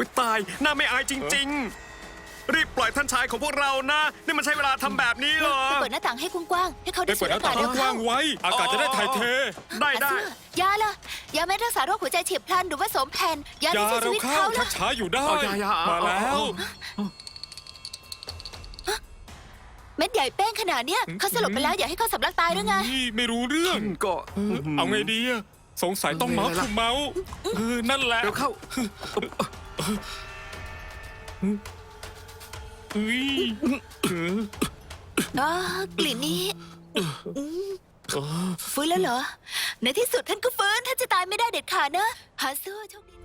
อุ๊ยตายน่าไม่อายจริง ๆ รีบปล่อยท่านชายของพวกเรานะ นี่มันใช้เวลาทำแบบนี้เหรอ ไปเปิดหน้าต่างให้กว้างๆให้เขาไปได้สูเปิดดหน้าอาต่ากาศงเร็วกเข้าว้างๆไว้อากาศจะได้ถ่ายเท ได้อาได้เสื้อยาล่ะยาเม็ดรักษาโรคหัวใจเฉียบพลันหรือว่าโสมแผ่นยาอย่าที่ช่วยเร็ชีววิตเข้าเขาชัล่ะกช้าอยู่ได้เอาอย่าอย่ามาแล้ว เม็ดใหญ่เป้งขนาดเนี้ยเขาสลบไปแล้วอย่าให้เขาสำลักตายหรือไง นี่ไม่รู้เรื่อง ก็ เอาไงดีอะสงสัยต้องเมาส์เอาไงล่ะคือเมาส์เออนั่นแหละ เดี๋ยวเข้า เฮ้ยอ๋อกลิ่นนี้ฟื้นแล้วเหรอ ในที่สุดท่านก็ฟื้น ท่านจะตายไม่ได้เด็ดขาดนะ หาเสื้อโชคดี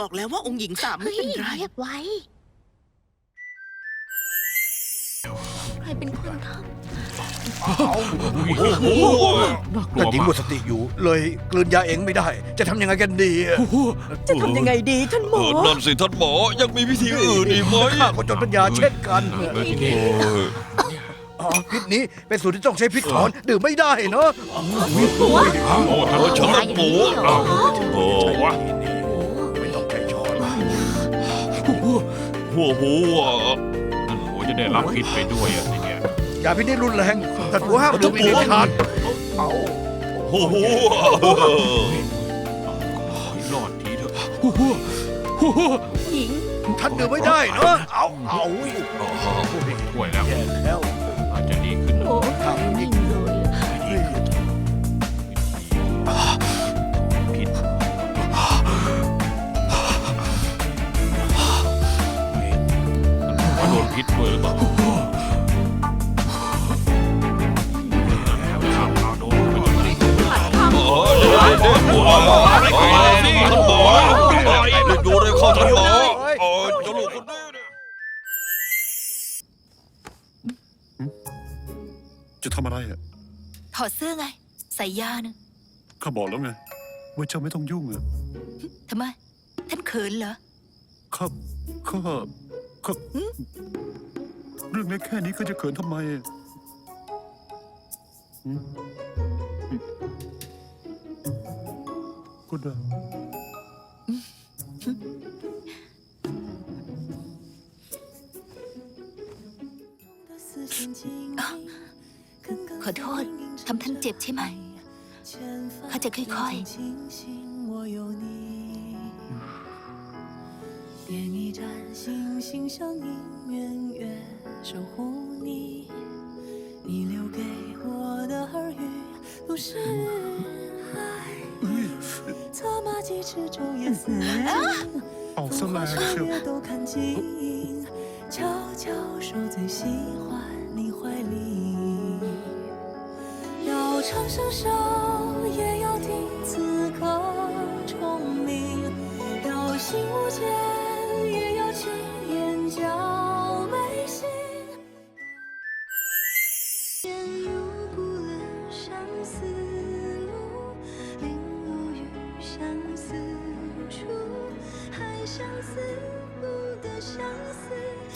บอกแล้วว่าองค์หญิงสามไม่เป็นไร เรียบไว้ ใครเป็นคนทท่านหญิงหมดสติอยู่ เลยกลืนยาเองไม่ได้ จะทำยังไงกันดีอะจะทำยังไงดีท่านหมเอออนั่นสิท่านหมอ ยังมีวิธีอื่นอีกไหมข้าก็จนปัญญาเช่นกันโอ้ยอ๋อพิษนี้เป็นสูตรที่ต้องใช้พิษถอนดื่มไม่ได้เนาะเออฉันละปวดโอ้ หัวหัวท่านหัวจะได้รับพิษไปด้วยอะทีเนี้ยอย่าพิษนี้รุนแรงแต่หัวห้ามดื่มอีกเด็ดขาดเอาหัวหัวรอดทีเถอะหญิง ท่านดื่มไม่ได้เนาะเอาเอาช่วยแล้วยแล้ว อาจจะดีขึ้น โอ้ยนิ่งเลย ท่านหมอเด็ดดูเลยข้อท่านหมอโอ้ยเจ้าลูกคนนี้เนี่ยจะทำอะไรอะถอดเสื้อไง ใส่ยาน่ะข้าบอกแล้วไงว่าเจ้าไม่ต้องยุ่งอะทำไม ท่านเขินเหรอ ข้าข้าข้าเรื่องเล็กแค่นี้ก็จะเขินทำไมอะ หืมหืมก็ได้ ขอโทษทำท่านเจ็บใช่ไหมข้าจะค่อย 点一盏星星相映，圆月守护你。你 是昼夜思念，风月都看尽，悄悄说最喜欢你怀里。要长相守，也要听此刻虫鸣。要心无间。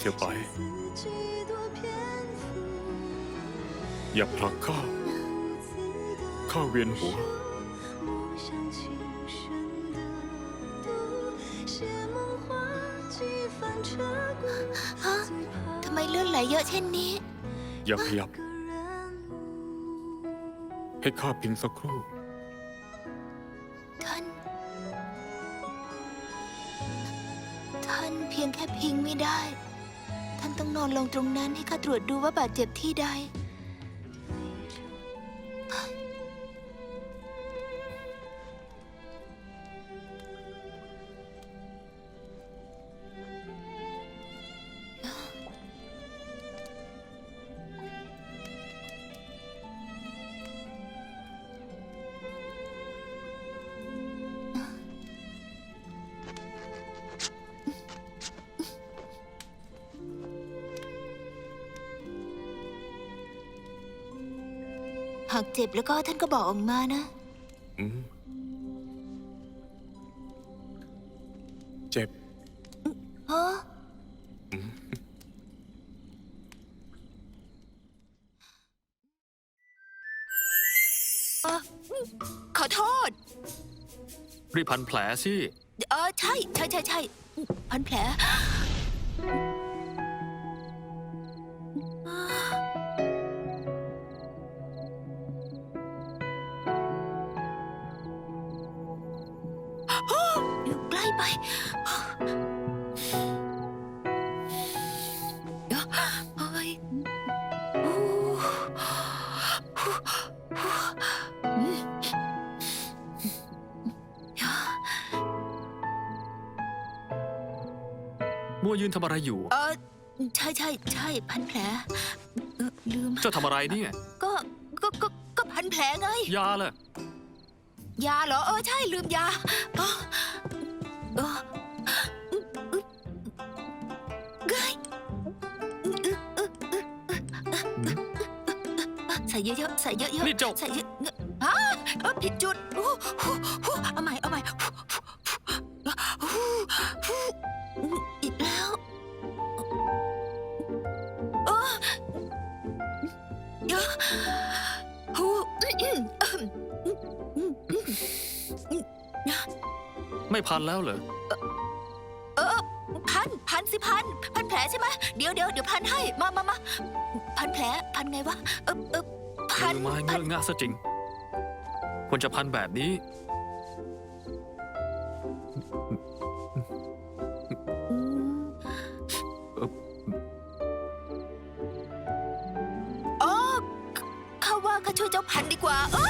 สีไป อย่าผลักข้า ข้าเวียนหัวทำไมเลือดไหลเยอะเช่นนี้ อย่าขยับ ให้ข้าพิงสักครู่ ท่าน ท่านเพียงแค่พิงไม่ได้ ท่านต้องนอนลงตรงนั้นให้ข้าตรวจดูว่าบาดเจ็บที่ใด เจ็บแล้วก็ท่านก็บอกออกมานะ อืมเจ็บ ฮะเอ่อขอโทษ รีบพันแผลสิ เออใช่ ใช่ใช่ใช่พันแผล ไปเดี๋ยวเฮ้ยโอ้อืมมัวยืนทำอะไรอยู่ เออใช่ใช่ใช่พันแผลเออลืม เจ้าทำอะไรเนี่ย ก็ก็ก็ก็พันแผลไง ยาเลยยาเหรอ เออ ใช่ลืมยาออเออเกย ใส่เยอะๆ ใส่เยอะๆ นี่เจ้า ใส่เยอะฮะเออผิดจุดโอ้โหเอาใหม่ เอาใหม่อีกแล้วเออเยอะ ไม่พันแล้วเหรอ เออพันพันสิพันพันแผลใช่ไหมเดี๋ยวเดี๋ยวเดี๋ยวพันให้มามามาพันแผลพันไงวะเออเออพันมืเงื้องาซะจริง ควรจะพันแบบนี้ อ๋อข้าว่าข้าช่วยเจ้าพันดีกว่าเออ